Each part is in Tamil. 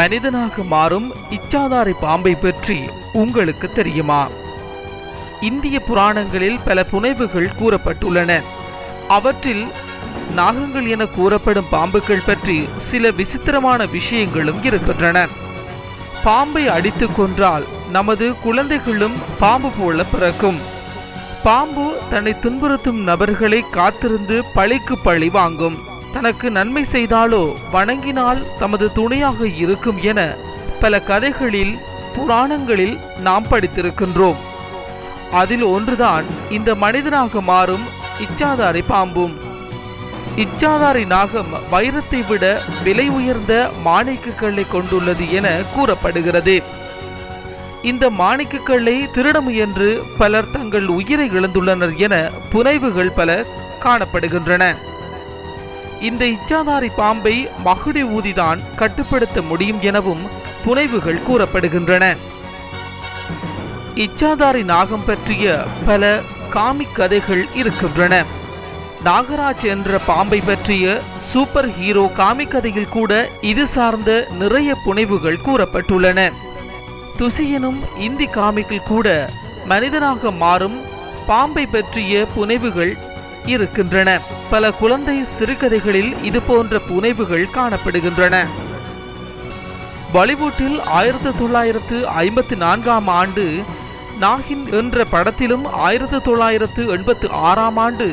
மனிதனாக மாறும் இச்சாதாரி பாம்பை பற்றி உங்களுக்கு தெரியுமா? இந்திய புராணங்களில் பல புனைவுகள் கூறப்பட்டுள்ளன. அவற்றில் நாகங்கள் என கூறப்படும் பாம்புகள் பற்றி சில விசித்திரமான விஷயங்களும் இருக்கின்றன. பாம்பை அடித்து கொன்றால் நமது குழந்தைகளும் பாம்பு போல பிறக்கும். பாம்பு தன்னை துன்புறுத்தும் நபர்களை காத்திருந்து பழிக்கு பழி வாங்கும். தனக்கு நன்மை செய்தாலோ வணங்கினால் தமது துணையாக இருக்கும் என பல கதைகளில் புராணங்களில் நாம் படித்திருக்கின்றோம். அதில் ஒன்றுதான் இந்த மனிதனாக மாறும் இச்சாதாரி பாம்பும். இச்சாதாரி நாகம் வைரத்தை விட விலை உயர்ந்த மாணிக்கக்கல்லை கொண்டுள்ளது என கூறப்படுகிறது. இந்த மாணிக்கக்கல்லை திருட முயன்று பலர் தங்கள் உயிரை இழந்துள்ளனர் என புனைவுகள் பல காணப்படுகின்றன. இந்த இச்சாதாரி பாம்பை மகுடி ஊதிதான் கட்டுப்படுத்த முடியும் எனவும் புனைவுகள் கூறப்படுகின்றன. இச்சாதாரி நாகம் பற்றிய பல காமிக் கதைகள் இருக்கின்றன. நாகராஜ் என்ற பாம்பை பற்றிய சூப்பர் ஹீரோ காமிக் கதையில் கூட இது சார்ந்த நிறைய புனைவுகள் கூறப்பட்டுள்ளன. துசியனும் இந்தி காமிக்கில் கூட மனிதனாக மாறும் பாம்பை பற்றிய புனைவுகள் இருக்கின்றன. பல குழந்தை சிறுகதைகளில் இது போன்ற புனைவுகள் காணப்படுகின்றன. பாலிவுட்டில் ஆயிரத்தி தொள்ளாயிரத்து ஐம்பத்தி நான்காம் ஆண்டு நாகின் என்ற படத்திலும் ஆயிரத்தி தொள்ளாயிரத்து எண்பத்தி ஆறாம் ஆண்டு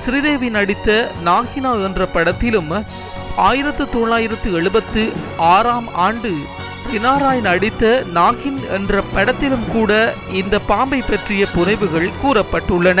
ஸ்ரீதேவி நடித்த நாகினா என்ற படத்திலும் ஆயிரத்து தொள்ளாயிரத்து எழுபத்து ஆறாம் ஆண்டு பினாராய் நடித்த நாகின் என்ற படத்திலும் கூட இந்த பாம்பை பற்றிய புனைவுகள் கூறப்பட்டுள்ளன.